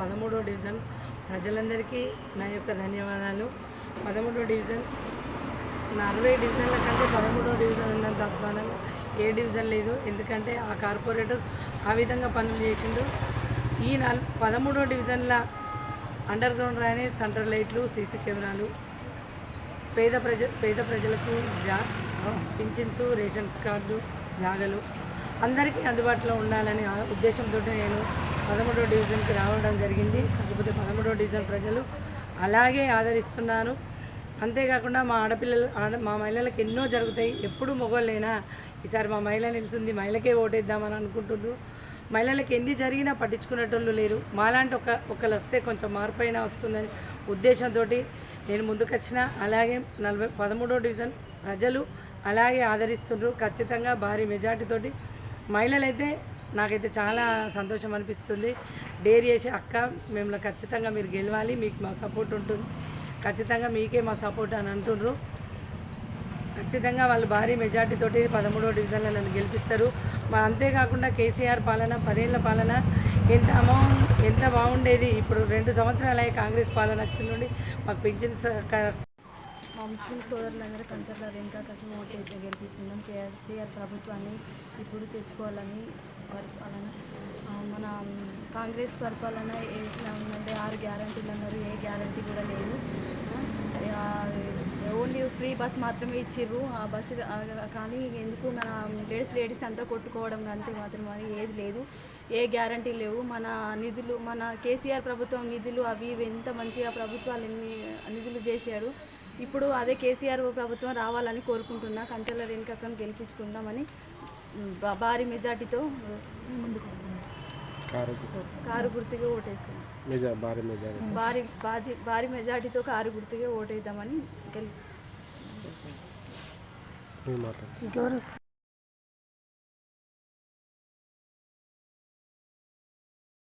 పదమూడో డివిజన్ ప్రజలందరికీ నా యొక్క ధన్యవాదాలు. పదమూడో డివిజన్ నా అరవై డివిజన్ల కంటే పదమూడో డివిజన్ ఉన్నంత అధ్వానంగా ఏ డివిజన్ లేదు. ఎందుకంటే ఆ కార్పొరేటర్ ఆ విధంగా పనులు చేసిండు. ఈ నాలుగు పదమూడో డివిజన్ల అండర్ గ్రౌండ్ డ్రైనేజ్ సెంటర్ లైట్లు సీసీ కెమెరాలు పేద ప్రజ పేద ప్రజలకు జా పింఛన్స్ రేషన్స్ కార్డు జాగలు అందరికీ అందుబాటులో ఉండాలని ఆ ఉద్దేశంతో నేను పదమూడో డివిజన్కి రావడం జరిగింది. కాకపోతే పదమూడో డివిజన్ ప్రజలు అలాగే ఆదరిస్తున్నారు. అంతేకాకుండా మా ఆడపిల్లలు ఆడ మా మహిళలకు ఎన్నో జరుగుతాయి. ఎప్పుడు మొగోళ్ళైనా ఈసారి మా మహిళ నిలుస్తుంది. మహిళకే ఓటేద్దామని అనుకుంటున్నారు. మహిళలకు ఎన్ని జరిగినా పట్టించుకునేటోళ్ళు లేరు. మాలాంటి ఒక ఒకళ్ళు వస్తే కొంచెం మార్పు అయినా వస్తుందని ఉద్దేశంతో నేను ముందుకొచ్చిన. అలాగే నలభై పదమూడో డివిజన్ ప్రజలు అలాగే ఆదరిస్తుండ్రు ఖచ్చితంగా భారీ మెజార్టీతోటి మహిళలైతే నాకైతే చాలా సంతోషం అనిపిస్తుంది. డేర్ చేసి అక్క మిమ్మల్ని ఖచ్చితంగా మీరు గెలవాలి మీకు మా సపోర్ట్ ఉంటుంది. ఖచ్చితంగా మీకే మా సపోర్ట్ అని అంటుండ్రు. ఖచ్చితంగా వాళ్ళు భారీ మెజార్టీ తోటి పదమూడో డివిజన్లో నన్ను గెలిపిస్తారు. మా అంతేకాకుండా కేసీఆర్ పాలన పదేళ్ళ పాలన ఎంత అమౌంట్ ఎంత బాగుండేది? ఇప్పుడు రెండు సంవత్సరాలు కాంగ్రెస్ పాలన వచ్చిన నుండి మాకు పింఛన్ ముస్లిం సోదరులందరూ కంచర్ల రేణుకాకి ఓటు అయితే గెలిపించుకుందాం. కేసీఆర్ ప్రభుత్వాన్ని ఇప్పుడు తెచ్చుకోవాలని పరిపాలన మన కాంగ్రెస్ పరిపాలన ఎట్లా ఉందంటే ఆరు గ్యారంటీలు అన్నారు ఏ గ్యారంటీ కూడా లేదు. ఓన్లీ ఫ్రీ బస్ మాత్రమే ఇచ్చిర్రు. ఆ బస్సు కానీ ఎందుకు మన లేడీస్ లేడీస్ అంతా కొట్టుకోవడం అంతే మాత్రం అని ఏది లేదు. ఏ గ్యారంటీ లేవు. మన నిధులు మన కేసీఆర్ ప్రభుత్వం నిధులు అవి ఇవి ఎంత మంచిగా ప్రభుత్వాలు ఎన్ని నిధులు చేశాడు. ఇప్పుడు అదే కేసీఆర్ ప్రభుత్వం రావాలని కోరుకుంటున్నా కంచెల రేణుకక్కను గెలిపించుకుందామని భారీ మెజార్టీతో ముందుకు వస్తున్నాం కారు గుర్తుగా ఓటేస్తున్నాం. మెజా భారీ బాజీ భారీ మెజార్టీతో కారు గుర్తుగా ఓటేద్దామని గెలి ఇంకెవరు?